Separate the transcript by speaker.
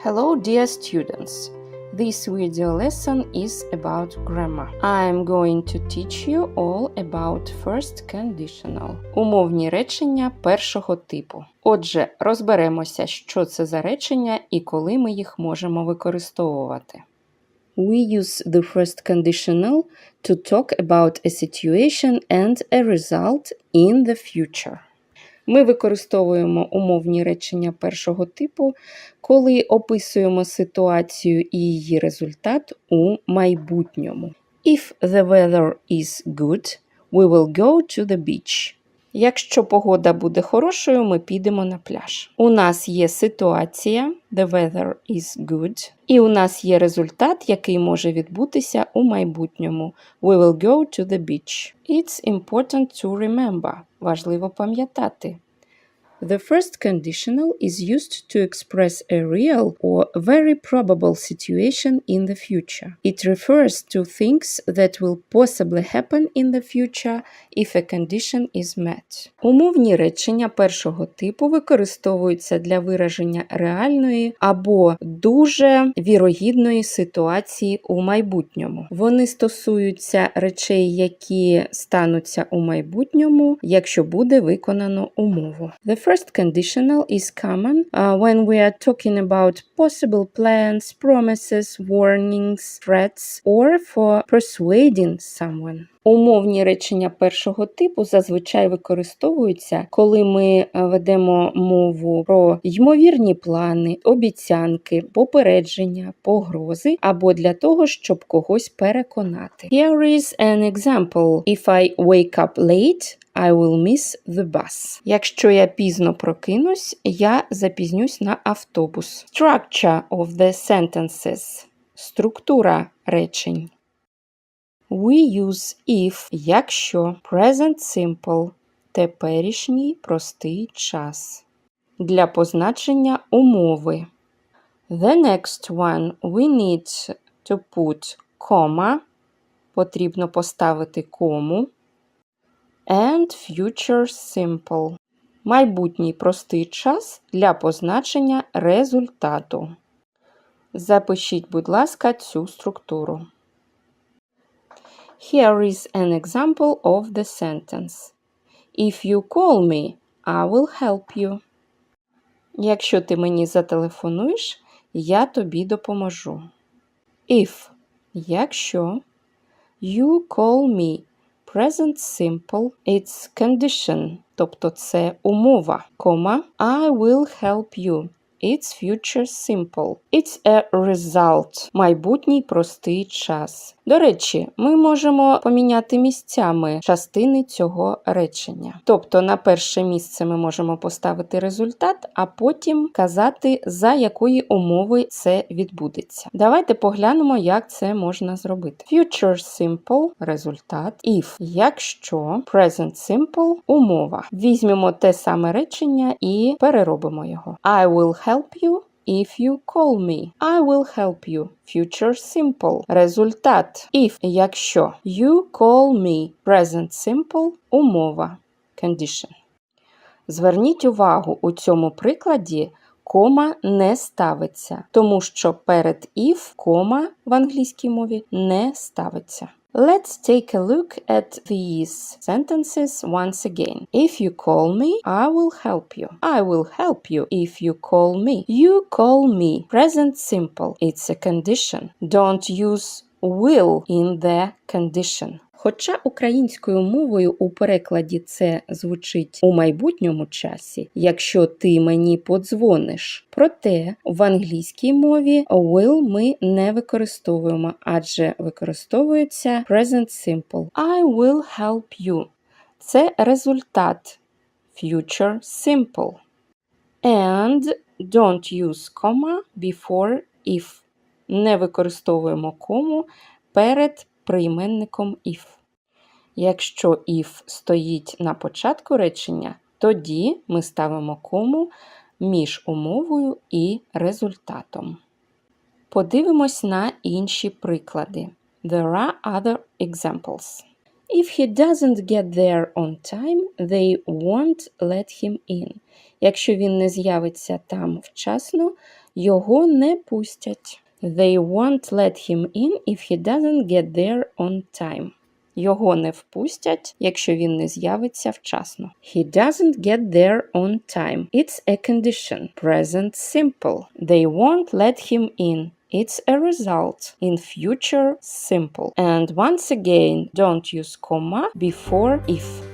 Speaker 1: Hello, dear students. This video lesson is about grammar. I'm going to teach you all about first conditional. Умовні речення першого типу. Отже, розберемося, що це за речення і коли ми їх можемо використовувати. We use the first conditional to talk about a situation and a result in the future. Ми використовуємо умовні речення першого типу, коли описуємо ситуацію і її результат у майбутньому. If the weather is good, we will go to the beach. Якщо погода буде хорошою, ми підемо на пляж. У нас є ситуація, the weather is good, і у нас є результат, який може відбутися у майбутньому. We will go to the beach. It's important to remember. Важливо пам'ятати. The first conditional is used to express a real or very probable situation in the future. It refers to things that will possibly happen in the future if a condition is met. Умовні речення першого типу використовуються для вираження реальної або дуже вірогідної ситуації у майбутньому. Вони стосуються речей, які стануться у майбутньому, якщо буде виконано умову. The first conditional is common uh, when we are talking about possible plans, promises, warnings, threats, or for persuading someone. Умовні речення першого типу зазвичай використовуються, коли ми е, ведемо мову про ймовірні плани, обіцянки, попередження, погрози або для того, щоб когось переконати. Here is an example. If I wake up late, I will miss the bus. Якщо я пізно прокинусь, я запізнюсь на автобус. Structure of the sentences. Структура речень. We use if, якщо, present simple, теперішній простий час. Для позначення умови. The next one we need to put comma, потрібно поставити кому. And future simple. Майбутній простий час для позначення результату. Запишіть, будь ласка, цю структуру. Here is an example of the sentence. If you call me, I will help you. Якщо ти мені зателефонуєш, я тобі допоможу. If якщо you call me present simple, it's condition, тобто це умова, кома I will help you. It's future simple. It's a result. Майбутній простий час. До речі, ми можемо поміняти місцями частини цього речення. Тобто на перше місце ми можемо поставити результат, а потім казати, за якої умови це відбудеться. Давайте поглянемо, як це можна зробити. Future simple результат. If якщо present simple умова. Візьмемо те саме речення і переробимо його. I will help you if you call me. I will help you. Future simple. Результат. If якщо. You call me. Present simple. Умова. Condition. Зверніть увагу, у цьому прикладі кома не ставиться, тому що перед if кома в англійській мові не ставиться. Let's take a look at these sentences once again. If you call me, I will help you. I will help you if you call me. You call me. Present simple. It's a condition. Don't use will in the condition. Хоча українською мовою у перекладі це звучить у майбутньому часі, якщо ти мені подзвониш. Проте в англійській мові will ми не використовуємо, адже використовується present simple. I will help you. Це результат future simple. And don't use comma before if. Не використовуємо кому перед прийменником if. Якщо if стоїть на початку речення, тоді ми ставимо кому між умовою і результатом. Подивимось на інші приклади. There are other examples. If he doesn't get there on time, they won't let him in. Якщо він не з'явиться там вчасно, Його не пустять. They won't let him in if he doesn't get there on time. Його не впустять, якщо він не з'явиться вчасно. He doesn't get there on time. It's a condition. Present simple. They won't let him in. It's a result in future simple. And once again, don't use comma before if.